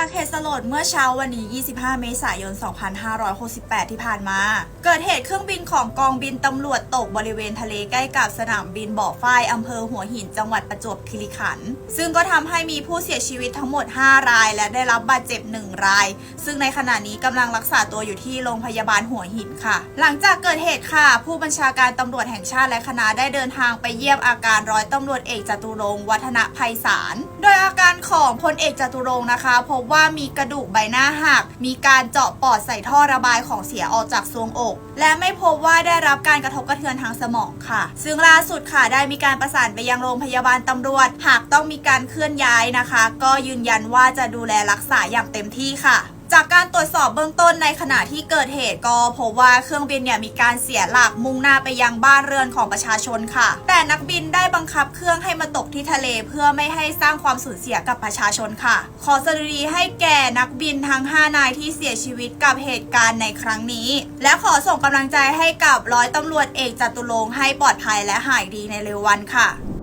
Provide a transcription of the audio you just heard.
จากเหตุสลดเมื่อเช้าวันนี้ 25 เมษายน 2568 ที่ผ่านมา เกิดเหตุเครื่องบินของกองบินตำรวจตกบริเวณทะเลใกล้กับสนามบินบ่อฝ้ายอำเภอหัวหินจังหวัดประจวบคีรีขันธ์ซึ่งก็ทำให้มีผู้เสียชีวิตทั้งหมด 5 ราย และได้รับบาดเจ็บ 1 รายซึ่งในขณะนี้กำลังรักษาตัวอยู่ที่โรงพยาบาลหัวหินค่ะ หลังจากเกิดเหตุค่ะ ผู้บัญชาการตำรวจแห่งชาติและคณะได้เดินทางไปเยี่ยมอาการร้อยตำรวจเอกจตุรงวัฒนภัยสาร โดยอาการของพลเอกจตุรงนะคะ พบว่ามีกระดูกใบหน้าหัก มีการเจาะปอดใส่ท่อระบายของเสียออกจากทรวงอก และไม่พบว่าได้รับการกระทบกระเทือนทางสมองค่ะ ซึ่งล่าสุดค่ะได้มีการประสานไปยังโรงพยาบาลตำรวจ หากต้องมีการเคลื่อนย้ายนะคะ ก็ยืนยันว่าจะดูแลรักษาอย่างเต็มที่ค่ะ จากการตรวจสอบเบื้องต้นในขณะที่เกิดเหตุก็พบว่าเครื่องบินเนี่ยมีการเสียหลักมุ่งหน้าไปยังบ้านเรือนของประชาชนค่ะ แต่นักบินได้บังคับเครื่องให้มาตกที่ทะเลเพื่อไม่ให้สร้างความสูญเสียกับประชาชนค่ะ ขอสดุดีให้แก่นักบินทั้ง 5 นายที่เสียชีวิตกับเหตุการณ์ในครั้งนี้ และขอส่งกำลังใจให้กับร้อยตำรวจเอกจตุรงค์ให้ปลอดภัยและหายดีในเร็ววันค่ะ